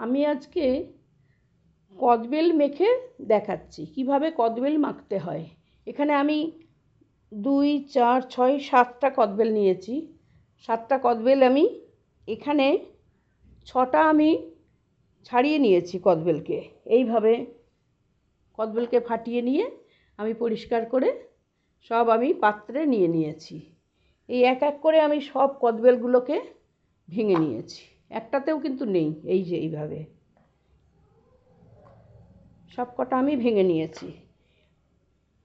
আমি আজকে কদবেল মেখে দেখাচ্ছি। কীভাবে কদবেল মাখতে হয়? এখানে আমি দুই, চার, ছয়, সাতটা কদবেল নিয়েছি। সাতটা কদবেল আমি এখানে ছটা আমি ছাড়িয়ে নিয়েছি কদবেলকে। এইভাবে কদবেলকে ফাটিয়ে নিয়ে আমি পরিষ্কার করে সব আমি পাত্রে নিয়ে নিয়েছি। এই এক এক করে আমি সব কদবেলগুলোকে ভেঙে নিয়েছি। একটাতেও কিন্তু নেই, এই যে এইভাবে। সব কটা আমি ভেঙে নিয়েছি।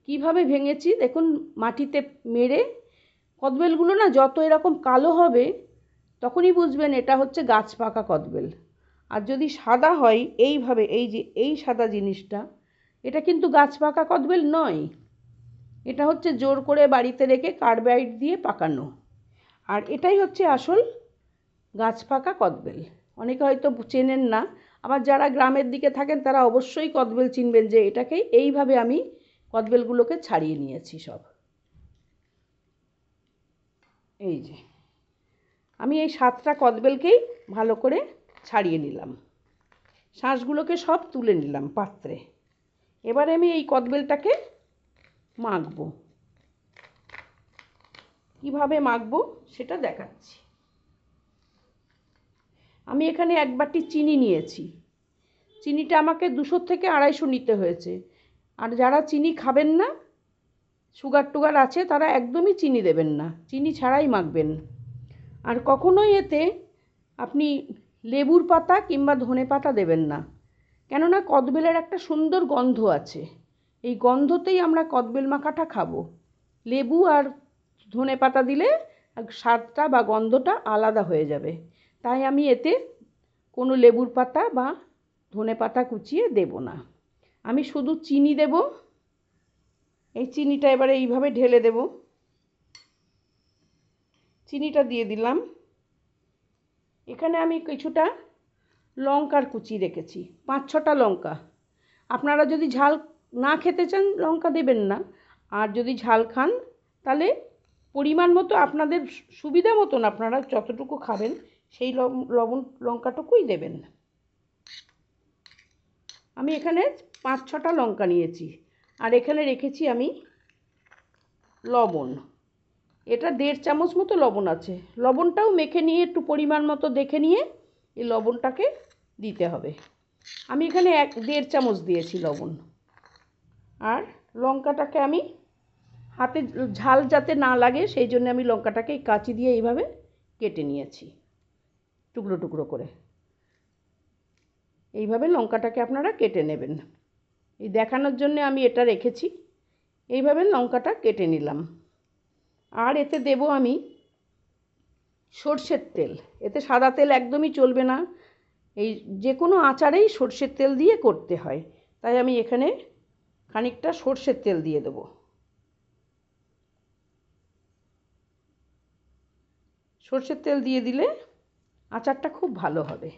কীভাবে ভেঙেছি? দেখুন, মাটিতে মেরে কদবেলগুলো না যত এরকম কালো হবে, তখনই বুঝবেন এটা হচ্ছে গাছ পাকা কদবেল। আর যদি সাদা হয়, এইভাবে, এই যে, এই সাদা জিনিসটা, এটা কিন্তু গাছ পাকা কদবেল নয়। এটা হচ্ছে জোর করে বাড়িতে রেখে কার্বাইড দিয়ে পাকানো। আর এটাই হচ্ছে আসল গাছ পাকা কদবেল। অনেকে হয়তো চেনেন না, আবার যারা গ্রামের দিকে থাকেন তারা অবশ্যই কদবেল চিনবেন যে এটাকেই এইভাবে আমি কদবেলগুলোকে ছাড়িয়ে নিয়েছি সব। এই যে, আমি এই সাতটা কদবেলকেই ভালো করে ছাড়িয়ে নিলাম। শাঁসগুলোকে সব তুলে নিলাম পাত্রে। এবারে আমি এই কদবেলটাকে মাখবো। কীভাবে মাখবো সেটা দেখাচ্ছি। আমি এখানে এক বাটি চিনি নিয়েছি। চিনিটা আমাকে দুশো থেকে আড়াইশো নিতে হয়েছে। আর যারা চিনি খাবেন না, সুগার টুগার আছে, তারা একদমই চিনি দেবেন না। চিনি ছাড়াই মাখবেন। আর কখনোই এতে আপনি লেবুর পাতা কিংবা ধনে পাতা দেবেন না। কেননা কদবেলের একটা সুন্দর গন্ধ আছে। এই গন্ধতেই আমরা কদবেল মাখাটা খাব। লেবু আর ধনে পাতা দিলে স্বাদটা বা গন্ধটা আলাদা হয়ে যাবে। তাই আমি এতে কোনো লেবুর পাতা বা ধনে পাতা কুচিয়ে দেব না। আমি শুধু চিনি দেব। এই চিনিটা এবারে এইভাবে ঢেলে দেব। চিনিটা দিয়ে দিলাম। এখানে আমি কিছুটা লঙ্কার কুচি রেখেছি, পাঁচ ছটা লঙ্কা। আপনারা যদি ঝাল না খেতে চান, লঙ্কা দেবেন না। আর যদি ঝাল খান, তাহলে পরিমাণ মতো আপনাদের সুবিধা মতন আপনারা যতটুকু খাবেন সেই লবণ লঙ্কাটুকুই দেবেন আমি এখানে পাঁচ ছটা লঙ্কা নিয়েছি। আর এখানে রেখেছি আমি লবণ। এটা দেড় চামচ মতো লবণ আছে। লবণটাও মেখে নিয়ে, একটু পরিমাণ মতো দেখে নিয়ে এই লবণটাকে দিতে হবে। আমি এখানে এক, দেড় চামচ দিয়েছি লবণ। আর লঙ্কাটাকে আমি হাতে ঝাল যাতে না লাগে, সেই জন্য আমি লঙ্কাটাকে কাঁচি দিয়ে এইভাবে কেটে নিয়েছি। টুকরো টুকরো করে। এইভাবে লঙ্কাটাকে আপনারা কেটে নেবেন। এই দেখানোর জন্য আমি এটা রেখেছি। এইভাবে লঙ্কাটা কেটে নিলাম। আর এতে দেব আমি সর্ষের তেল। এতে সাদা তেল একদমই চলবে না। এই যে কোনো আচারেই সর্ষের তেল দিয়ে করতে হয়। তাই আমি এখানে খানিকটা সর্ষের তেল দিয়ে দেবো। সর্ষের তেল দিয়ে দিলে আচারটা খুব ভালো হবে।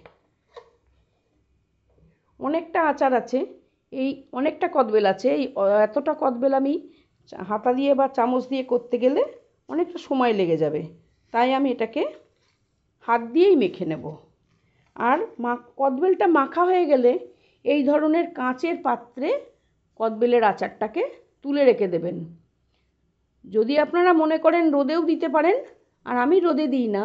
অনেকটা আচার আছে, এই অনেকটা কদবেল আছে, এই এতটা কদবেল আমি হাতা দিয়ে বা চামচ দিয়ে করতে গেলে অনেকটা সময় লেগে যাবে। তাই আমি এটাকে হাত দিয়েই মেখে নেব। আর মা কদবেলটা মাখা হয়ে গেলে এই ধরনের কাঁচের পাত্রে কদবেলের আচারটাকে তুলে রেখে দেবেন। যদি আপনারা মনে করেন রোদেও দিতে পারেন, আর আমি রোদে দিই না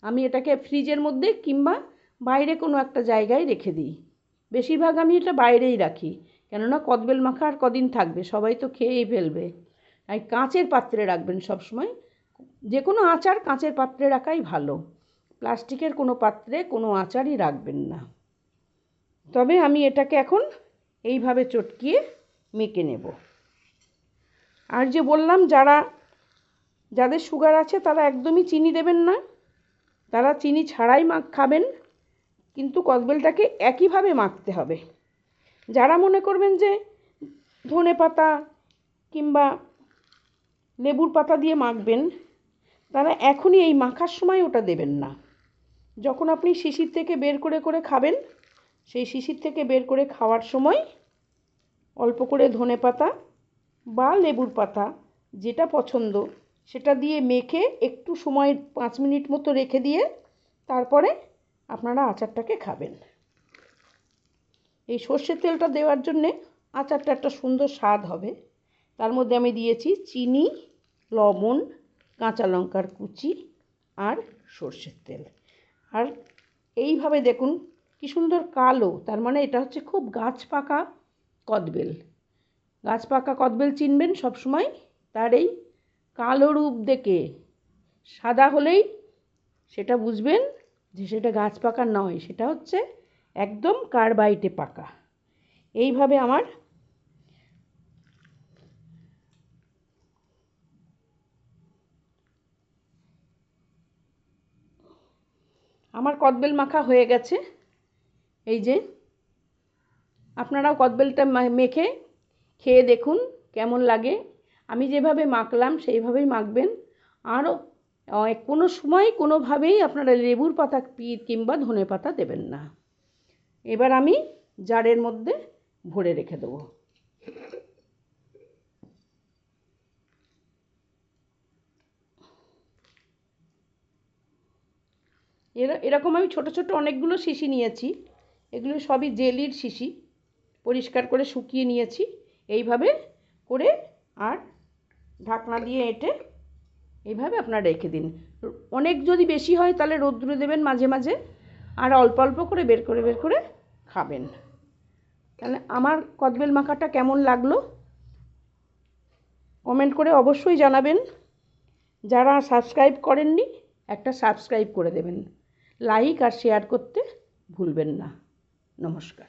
আমি এটাকে ফ্রিজের মধ্যে কিংবা বাইরে কোনো একটা জায়গায় রেখে দিই। বেশিরভাগ আমি এটা বাইরেই রাখি, কেননা কদবেল মাখা আর কদিন থাকবে, সবাই তো খেয়েই ফেলবে। তাই কাঁচের পাত্রে রাখবেন সবসময়, যে কোনো আচার কাঁচের পাত্রে রাখাই ভালো। প্লাস্টিকের কোনো পাত্রে কোনো আচারই রাখবেন না। তবে আমি এটাকে এখন এইভাবে চটকিয়ে মেখে নেব। আর যে বললাম, যারা, যাদের সুগার আছে তারা একদমই চিনি দেবেন না। তারা চিনি ছাড়াই মাখ খাবেন, কিন্তু কদবেলটাকে একইভাবে মাখতে হবে। যারা মনে করবেন যে ধনে পাতা কিংবা লেবুর পাতা দিয়ে মাখবেন, তারা এখনই এই মাখার সময় ওটা দেবেন না। যখন আপনি শিশির থেকে বের করে করে খাবেন, সেই শিশির থেকে বের করে খাওয়ার সময় অল্প করে ধনে পাতা বা লেবুর পাতা, যেটা পছন্দ সেটা দিয়ে মেখে একটু সময় পাঁচ মিনিট মতো রেখে দিয়ে তারপরে আপনারা আচারটাকে খাবেন। এই সর্ষের তেলটা দেওয়ার জন্যে আচারটা একটা সুন্দর স্বাদ হবে। তার মধ্যে আমি দিয়েছি চিনি, লবণ, কাঁচা লঙ্কার কুচি আর সর্ষের তেল। আর এইভাবে দেখুন কি সুন্দর কালো, তার মানে এটা হচ্ছে খুব গাছ পাকা কদবেল। গাছ পাকা কদবেল চিনবেন সবসময়, তার এই কালো রূপ দেখে। সাদা হলেই সেটা বুঝবেন যে সেটা গাছ পাকা নয়, সেটা হচ্ছে একদম কার্বাইটে পাকা। এইভাবে আমার আমার কদবেল মাখা হয়ে গেছে। এই যে আপনারাও কদবেলটা মেখে খেয়ে দেখুন কেমন লাগে। আমি যেভাবে মাখলাম, সেইভাবেই মাখবেন। আরও কোনো সময় কোনোভাবেই আপনারা লেবুর পাতা কিংবা ধনে পাতা দেবেন না। এবার আমি জারের মধ্যে ভরে রেখে দেবো। এরা, এরকম আমি ছোট ছোট অনেকগুলো শিশি নিয়েছি। এগুলো সবই জেলির শিশি। পরিষ্কার করে শুকিয়ে নিয়েছি। এইভাবে করে আর ঢাকনা দিয়ে এঁটে এইভাবে আপনারা রেখে দিন। অনেক যদি বেশি হয় তাহলে রোদ্দুরে দেবেন মাঝে মাঝে, আর অল্প অল্প করে বের করে বের করে খাবেন। তাহলে আমার কদবেল মাখাটা কেমন লাগল? কমেন্ট করে অবশ্যই জানাবেন। যারা সাবস্ক্রাইব করেননি, একটা সাবস্ক্রাইব করে দেবেন। লাইক আর শেয়ার করতে ভুলবেন না। নমস্কার।